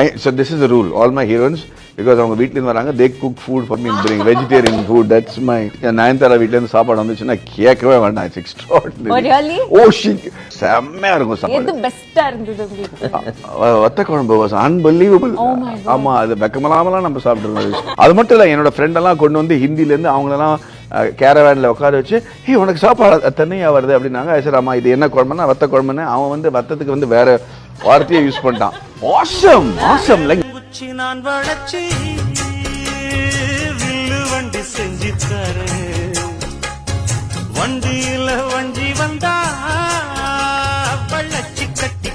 I so this is rule all my heroines because அவங்க வீட்லேருந்து வராங்க they cook food for me bring vegetarian food that's my Nayanthara வீட்லேருந்து சாப்பாடு வந்துச்சுன்னா கேட்கவே வேண்டாம். It's Oh, really? Extra oh she செம்மையா இருக்கும் சாப்பாடு. எது பெஸ்டா இருந்தது வத்த குழம்பு was unbelievable Oh my God. ஆமா அது வெக்கமலாமலாம் நம்ம சாப்பிட்டுருந்தோம் அது மட்டும் இல்ல என்னோட ஃப்ரெண்ட் எல்லாம் கொண்டு வந்து ஹிந்தில இருந்து அவங்களெல்லாம் கேரவேன்ல உட்கார வச்சு ஹே உனக்கு சாப்பாடு தண்ணியா வருது? அப்படின்னாங்க. சரி ஆமா இது என்ன குழம்புனா வத்த குழம்புன்னு. அவன் வந்து வத்தத்துக்கு வந்து வேற வார்த்தையை யூஸ் பண்ணிட்டான். ஆஷம் ஆஷம் குச்சி நான் வளர்ச்சி வில்லு வண்டி செஞ்சு தரு வண்டியில வஞ்சி வந்தா வளர்ச்சி கட்டி